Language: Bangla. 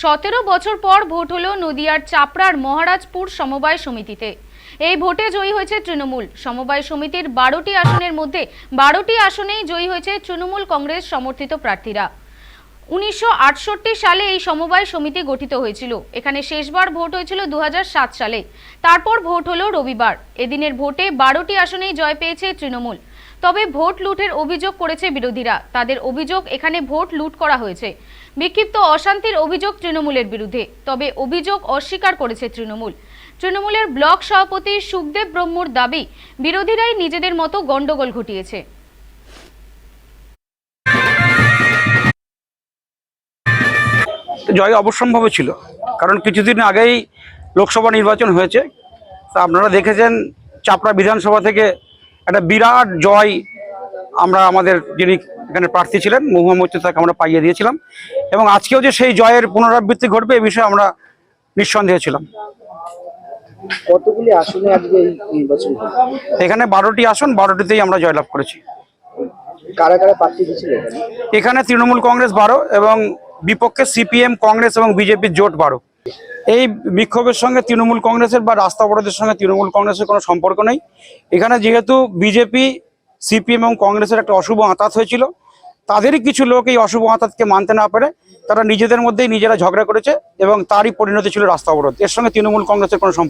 সতেরো বছর পর ভোট হলো নদিয়ার চাপড়ার মহারাজপুর সমবায় সমিতিতে। এই ভোটে জয়ী হয়েছে তৃণমূল। সমবায় সমিতির বারোটি আসনের মধ্যে বারোটি আসনেই জয়ী হয়েছে তৃণমূল কংগ্রেস সমর্থিত প্রার্থীরা। উনিশশো আটষট্টি সালে এই সমবায় সমিতি গঠিত হয়েছিল। এখানে শেষবার ভোট হয়েছিল দু হাজার সাত সালে। তারপর ভোট হলো রবিবার। এদিনের ভোটে বারোটি আসনেই জয় পেয়েছে তৃণমূল। তবে ভোট লুটের অভিযোগ করেছে বিরোধীরা। তাদের অভিযোগ এখানে ভোট লুট করা হয়েছে। বিক্ষিপ্ত অশান্তির অভিযোগ তৃণমূলের বিরুদ্ধে। তবে অভিযোগ অস্বীকার করেছে তৃণমূল। তৃণমূলের ব্লক সভাপতি সুখদেব ব্রহ্মর দাবি, বিরোধীরাই নিজেদের মতো গণ্ডগোল ঘটিয়েছে। জয় অবশ্যম্ভাবী ছিল। কারণ কিছুদিন আগেই লোকসভা নির্বাচন হয়েছে। তা আপনারা দেখেছেন চাপড়া বিধানসভা থেকে একটা বিরাট জয় আমরা আমাদের যিনি এখানে প্রার্থী ছিলেন মহুয়া মৈত্র তাকে আমরা পাইয়ে দিয়েছিলাম। এবং আজকেও যে সেই জয়ের পুনরাবৃত্তি ঘটবে এ বিষয়ে আমরা নিঃসন্দেহ ছিলাম। কতগুলি আসনে আজকে নির্বাচন এখানে বারোটি আসন বারোটিতেই আমরা জয়লাভ করেছি। কারা কারা প্রার্থী এখানে? এখানে তৃণমূল কংগ্রেস বারো এবং বিপক্ষে সিপিএম, কংগ্রেস এবং বিজেপির জোট বাড়ুক। এই বিক্ষোভের সঙ্গে তৃণমূল কংগ্রেসের বা রাস্তা অবরোধের সঙ্গে তৃণমূল কংগ্রেসের কোনো সম্পর্ক নেই। এখানে যেহেতু বিজেপি, সিপিএম এবং কংগ্রেসের একটা অশুভ আঁতাত হয়েছিল, তাদেরই কিছু লোক এই অশুভ আঁতাতকে মানতে না পারে তারা নিজেদের মধ্যেই নিজেরা ঝগড়া করেছে এবং তারই পরিণতি ছিল রাস্তা অবরোধ। এর সঙ্গে তৃণমূল কংগ্রেসের কোনো সম্পর্ক